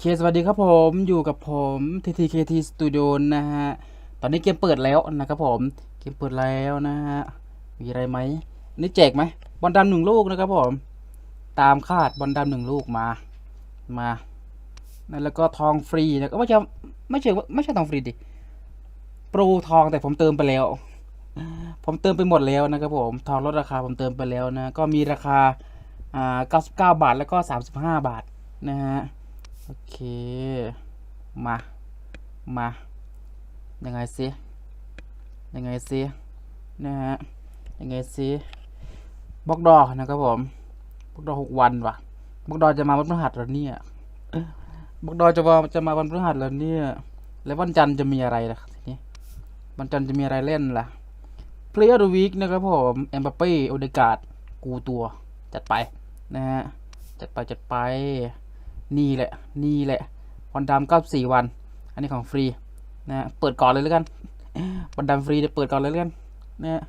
เคสวัสดีครับผมอยู่กับผม TTKT Studio นะฮะ ตอนนี้เกมเปิดแล้วนะครับผม เกมเปิดแล้วนะฮะ มีอะไรไหมนี่แจกไหมบอลดำหนึ่งลูกนะครับผม ตามคาดบอลดำหนึ่งลูกมา มานั่นแล้วก็ทองฟรีนะก็ไม่ใช่ไม่ใช่ไม่ใช่ทองฟรีดิโปรทองแต่ผมเติมไปแล้ว ผมเติมไปหมดแล้วนะครับผม ทองลดราคาผมเติมไปแล้วนะ ก็มีราคาอ่า99 บาทแล้วก็ 35 บาทนะฮะ โอเค มา มา ยังไงสิยังไงสินะฮะ ยังไงสิบล็อกดอนะครับผมบล็อกดอหกวันว่ะบล็อกดอจะมาวันพฤหัสแล้วเนี่ยบล็อกดอจะมาจะมาวันพฤหัสแล้วเนี่ย แล้ววันจันทร์จะมีอะไรล่ะทีนี้ วันจันทร์จะมีอะไรเล่นล่ะ Player of the Week นะครับผมเอ็มบัปเป้โอเดกาดกูตัว จัดไป นะฮะ จัดไปจัดไป นี่แหละ นี่แหละวันดำเก้าสี่วัน อันนี้ของฟรีนะเปิดก่อนเลยแล้วกันวันดำฟรีเดี๋ยวเปิดก่อนเลยแล้วกันนะ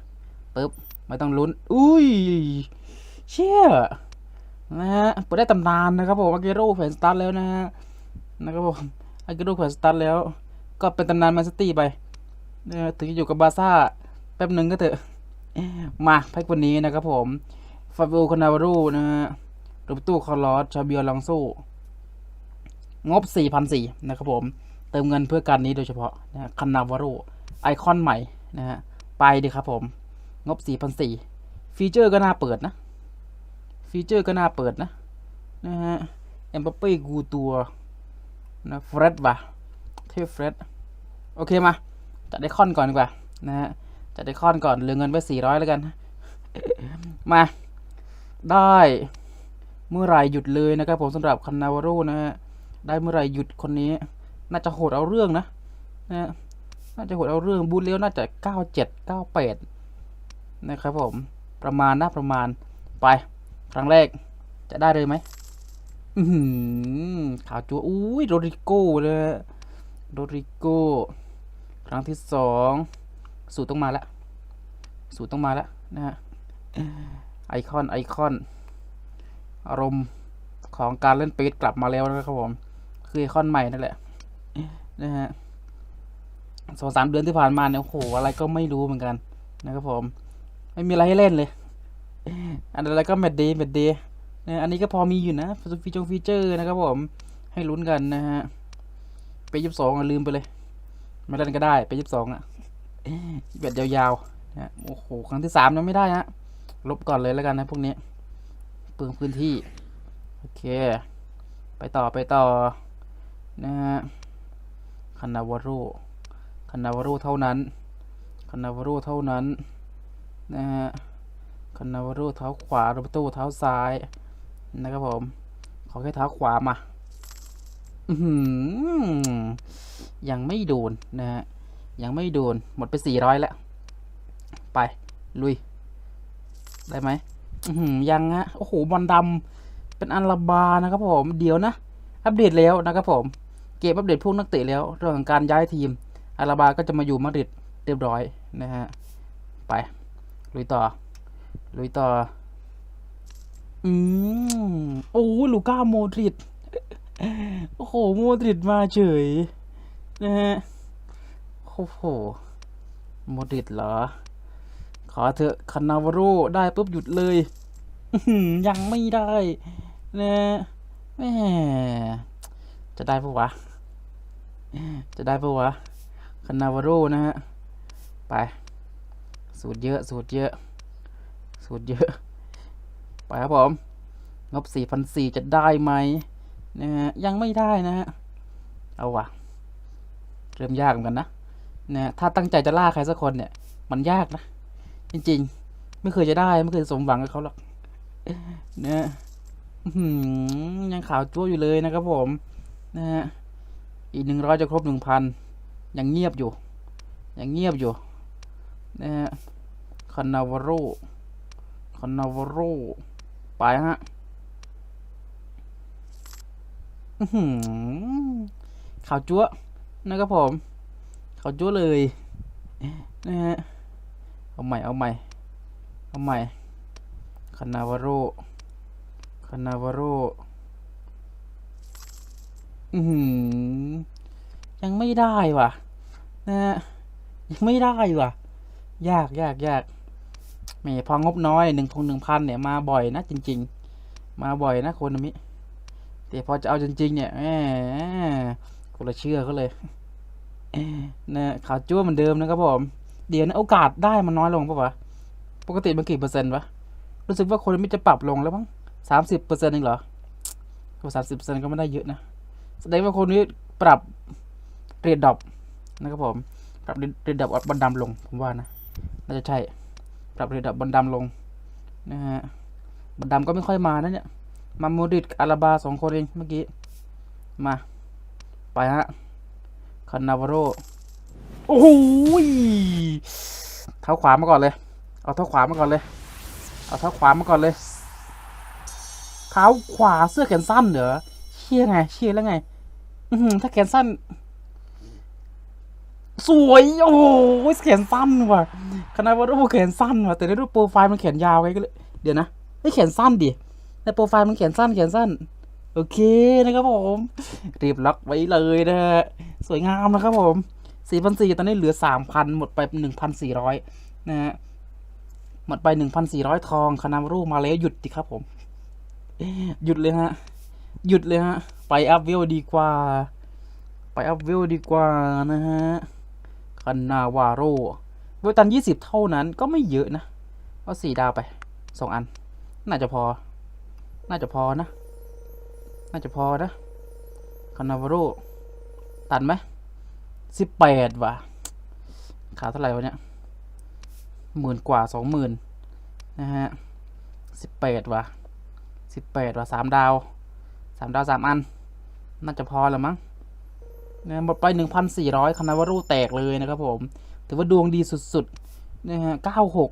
ปึ๊บไม่ต้องลุ้น อุ้ย เชี่ยนะฮะเปิดได้ตำนานนะครับผมอาเกโร่แขวนสตาร์ทแล้วนะฮะนะครับผมอาเกโร่แขวนสตาร์ทแล้ว ก็เป็นตำนานแมนซิตี้ไปนะถึงจะอยู่กับบาซ่าแป๊บหนึ่งก็เถอะ มาแพ็กวันนี้นะครับผมฟาบิโอคานาวารูนะฮะรูปตู้คอร์ลอสชาเบียลองโซ งบ 4,400นะครับผม เติมเงินเพื่อการนี้โดยเฉพาะนะคานนาวารูไอคอนใหม่นะฮะไปดีครับผม งบ 4,400 ฟีเจอร์ก็น่าเปิดนะ ฟีเจอร์ก็น่าเปิดนะนะฮะเอ็มบัปเป้กูตัวนะเฟรดว่ะเทพเฟรดโอเคมา จัดไอคอนก่อนดีกว่านะฮะจัดไอคอนก่อนเหลือเงินไว้ 400 แล้วกัน มาได้เมื่อไรหยุดเลยนะครับผมสำหรับคันนาวารูนะฮะ ได้เมื่อไหรหยุดคนนี้ น่าจะโหดเอาเรื่องนะนะฮะน่าจะโหดเอาเรื่องบูทเลี้ยวน่าจะเก้าเจ็ดเก้าแปดนะครับผมประมาณนะประมาณไปครั้งแรกจะได้เลยไหมอือหือขาวจัวอุ้ยโรดริโก้เลยฮะโรดริโก้ครั้งที่สองสูตรต้องมาแล้วสูตรต้องมาแล้วนะฮะไอคอนไอคอน อารมณ์ของการเล่นปีดกลับมาแล้วนะครับผม คือไอคอนใหม่นั่นแหละนะฮะสองสามเดือนที่ผ่านมาเนี่ยโอ้โหอะไรก็ไม่รู้เหมือนกัน นะครับผม ไม่มีอะไรให้เล่นเลย อันอะไรก็แมดเดย์แมดเดย์นะอันนี้ก็พอมีอยู่นะฟีจงฟีเจอร์นะครับผมให้ลุ้นกันนะฮะไปยี่สิบสองลืมไปเลยไม่เล่นก็ได้ไปยี่สิบสองอะเบียดยาวๆนะฮะโอ้โหครั้งที่สามยังไม่ได้ฮะลบก่อนเลยแล้วกันนะพวกนี้เปลืองพื้นที่ โอเค ไปต่อไปต่อ นะฮะคานาวารุคานาวารุเท่านั้นคานาวารุเท่านั้นนะฮะคานาวารุเท้าขวาโรเบโตเท้าซ้ายนะครับผม ขอแค่เท้าขวามาอืยังไม่โดนนะฮะยังไม่โดนหมดไปสี่ร้อยแล้ว ไป ลุย ได้ไหมอือหือยังฮะโอ้โหบอลดำเป็นอันลาบานะครับผม เดี๋ยวนะ อัปเดตแล้วนะครับผม เกมอัปเดตพวกนักเตะแล้วเรื่องของการย้ายทีมอาราบาก็จะมาอยู่มาดริดเรียบร้อยนะฮะไปลุยต่อลุยต่อ อืมโอ้ลูก้าโมดริดโอ้โหโมดริดมาเฉยนะฮะโอ้โหโมดริดเหรอ ขอเถอะคานาวาโรได้ปุ๊บหยุดเลยยังไม่ได้นะแม่จะได้ปะวะ จะได้ปะวะคานาวาโรนะฮะ ไป สูตรเยอะ สูตรเยอะ สูตรเยอะ ไปครับผม งบสี่พันสี่จะได้ไหมนะฮะ ยังไม่ได้นะฮะ เอาวะเริ่มยากเหมือนกันนะนะฮะถ้าตั้งใจจะล่าใครสักคนเนี่ย มันยากนะ จริงๆ ไม่เคยจะได้ ไม่เคยสมหวังกับเขาหรอกนะยังขาวจั่วอยู่เลยนะครับผม นะฮะ อีกหนึ่งร้อยจะครบหนึ่งพันยังเงียบอยู่ ยังเงียบอยู่นะฮะคานาวาโรคานาวาโรไปฮะอื้อหือขาวจั๊วนะครับผมข่าวจั๊วเลยนะฮะเอาใหม่เอาใหม่เอาใหม่คานาวาโรคานาวาโร อือือหือยังไม่ได้ว่ะ นะยังไม่ได้ว่ะ ยากยากยากแหมพองบน้อยหนึ่งพงหนึ่งพันเนี่ยมาบ่อยนะจริง ๆ มาบ่อยนะโคนมิแต่พอจะเอาจริง ๆ เนี่ยแหมคนละเชื่อเขาเลยนะขาวจั่วเหมือนเดิมนะครับผมเดี๋ยวนะโอกาสได้มันน้อยลงปะวะปกติมันกี่เปอร์เซ็นต์วะรู้สึกว่าคนมิจะปรับลงแล้วมั้งสามสิบเปอร์เซ็นต์เองเหรอสามสิบเปอร์เซ็นต์ก็ไม่ได้เยอะนะ แสดงว่าคนนี้ปรับเรดดอปนะครับผม ปรับเรดดอปบอลดำลงผมว่านะน่าจะใช่ ปรับเรดดอปบอลดำลงนะฮะบอลดำก็ไม่ค่อยมานะเนี่ย มาโมดิตอาราบาสองคนเองเมื่อกี้ มา ไปฮะคานาวาโรโอ้โหยเท้าขวามาก่อนเลย เอาเท้าขวามาก่อนเลย เอาเท้าขวามาก่อนเลย เท้าขวาเสื้อแขนสั้นเหรอ ชี่ยไงเชี่ยแล้วไง อืถ้าแขนสั้น สวยโอ้โหแขนสั้นว่ะขนาดว่ารูปแขนสั้นว่ะแต่ในรูปโปรไฟล์มันแขนยาวไงก็เลยเดี๋ยวนะไม่แขนสั้นดิในโปรไฟล์มันแขนสั้นแขนสั้น โอเคนะครับผมรีบล็อกไว้เลยนะฮะสวยงามนะครับผมสี่พันสี่ตอนนี้เหลือสามพันหมดไปหนึ่งพันสี่ร้อยนะฮะหมดไปหนึ่งพันสี่ร้อยทองคานามารูปมาแล้วหยุดดิครับผม หยุดเลยฮะ หยุดเลยฮะ ไปอัพเวลดีกว่า ไปอัพเวลดีกว่านะฮะคานนาวาโรเวลตันยี่สิบเท่านั้นก็ไม่เยอะนะก็สี่ดาวไปสองอัน น่าจะพอ น่าจะพอนะ น่าจะพอนะคานาวาโรตันไหมสิบแปดว่ะ ขาเท่าไหร่วะเนี่ยหมื่นกว่าสองหมื่นนะฮะสิบแปดว่ะสิบแปดว่ะสามดาว สามดาวสามอัน น่าจะพอแล้วมั้งนะหมดไปหนึ่งพันสี่ร้อยคานาวารูแตกเลยนะครับผม ถือว่าดวงดีสุดๆนะฮะเก้าหก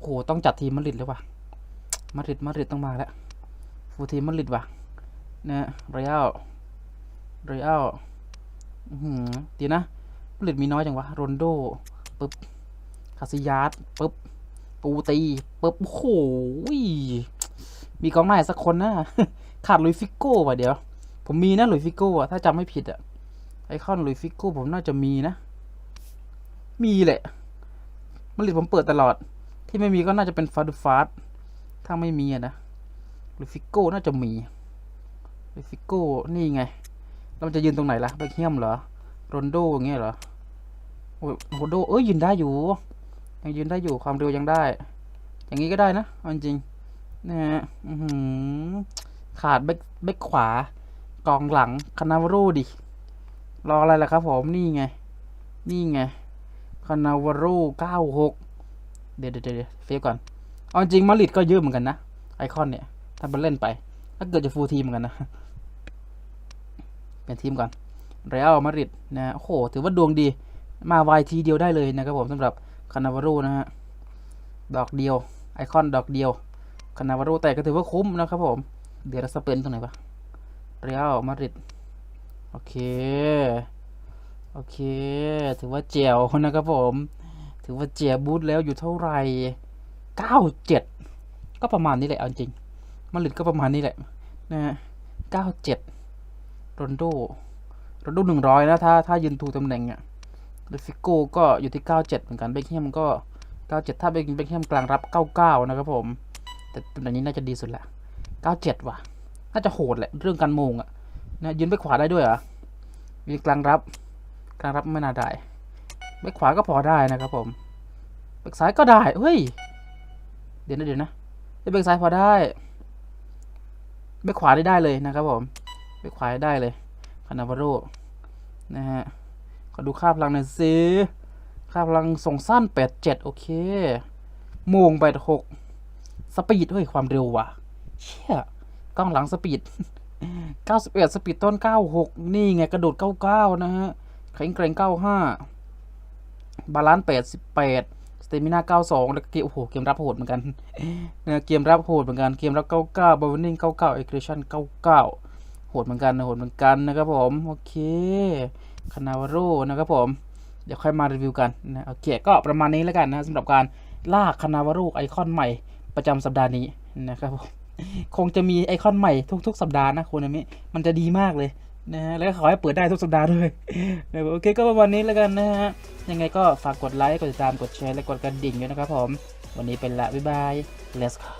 โหต้องจัดทีมมาริดเลยว่ะมาริดมาริดต้องมาแล้วฟูทีมมาริดว่ะนะฮะเรียลเรียลอือหือเดียนะมาริดมีน้อยจังวะโรนโดปึ๊บคาซิยาสปึ๊บปูตีปึ๊บโอ้โหมีกองหน้าสักคนนะ ขาดลุยฟิโก้ว่ะเดี๋ยว ผมมีนะลุยฟิโก้อะถ้าจำไม่ผิดอะไอคอนลุยฟิโก้ผมน่าจะมีนะ มีแหละมลิดผมเปิดตลอด ที่ไม่มีก็น่าจะเป็นฟาดูฟาสถ้าไม่มีอะนะลุยฟิโก้น่าจะมีลุยฟิโก้นี่ไงแล้วจะยืนตรงไหนล่ะเบคเฮียมเหรอโรนโดอย่างเงี้ยเหรอโอ้ยโรนโดเอ้ยยืนได้อยู่ ยังยืนได้อยู่ความเร็วยังได้ อย่างนี้ก็ได้นะจริงๆนะฮะอื้อหือ ขาดเบกเบกขวากองหลังคานาวาโรดิ รออะไรล่ะครับผมนี่ไง นี่ไงคานาวาโรเก้าหกเดี๋ยวเดี๋ยวเดี๋ยวเฟก่อนเอาจริงมาริดก็เยอะเหมือนกันนะ ไอคอนเนี่ย ถ้ามันเล่นไป ถ้าเกิดจะฟูลทีมเหมือนกันนะ เป็นทีมก่อนเรอัลมาริดนะโอ้โห ถือว่าดวงดี มาไวทีเดียวได้เลยนะครับผมสำหรับคานาวาโรนะฮะ ดอกเดียว ไอคอนดอกเดียวคานาวาโรแต่ก็ถือว่าคุ้มนะครับผม เดี๋ยวเราสเปนตรงไหนวะเรียลมาดริดโอเค โอเค ถือว่าเจียวนะครับผม ถือว่าเจียบูทแล้วอยู่เท่าไหร่เก้าเจ็ดก็ประมาณนี้แหละเอาจริง มาดริดก็ประมาณนี้แหละนะฮะเก้าเจ็ดโรนโดโรนโดหนึ่งร้อยนะถ้าถ้ายืนถูกตำแหน่งอะเดฟิโก้ก็อยู่ที่เก้าเจ็ดเหมือนกันเบคแฮมก็เก้าเจ็ดถ้าเบคเบคแฮมกลางรับเก้าเก้านะครับผม แต่ตำแหน่งนี้น่าจะดีสุดแหละ เก้าเจ็ดว่ะ น่าจะโหดแหละ เรื่องการมงอะ่ะนะยืนไปขวาได้ด้วยเหรอยืนกลางรับกลางรับไม่น่าได้ไปขวาก็พอได้นะครับผมไปซ้ายก็ได้เฮ้ยเดี๋ยวนะเดี๋ยวนะไปซ้ายพอได้ไปขวาได้ได้เลยนะครับผมไปขวาได้เลยคานาวาโรนะฮะขอดูค่าพลังหน่อยสิค่าพลังส่งสั้นแปดเจ็ดโอเคมงแปดหกสปีดเฮ้ย ความเร็วว่ะ เชี่ยกล้องหลังสปีด 91 สปีดต้น 96 นี่ไงกระโดด 99 นะฮะแข็งแกร่ง95 บาลานซ์88 สเตมิน่า92 แล้วก็เกมโอ้โห เกมรับโหดเหมือนกันนะเกมรับโหดเหมือนกัน เกมรับ 99บอลนิ่ง99เอ็กเ t ชั่น99 โหดเหมือนกันนะโหดเหมือนกันนะครับผม โอเค คานาวาโรนะครับผม เดี๋ยวค่อยมารีวิวกันนะโอเคก็ประมาณนี้แล้วกันนะสำหรับการลากคานาวาโรไอคอนใหม่ประจำสัปดาห์นี้นะครับผม คงจะมีไอคอนใหม่ทุก ๆ สัปดาห์นะโคนามิมันจะดีมากเลยนะฮะแล้วขอให้เปิดได้ทุกสัปดาห์ด้วยนะโอเคก็ประมาณนี้แล้วกันนะฮะยังไงก็ฝากกดไลค์กดติดตามกดแชร์และกดกระดิ่งด้วยนะครับผมวันนี้เป็นละบ๊ายบาย let's go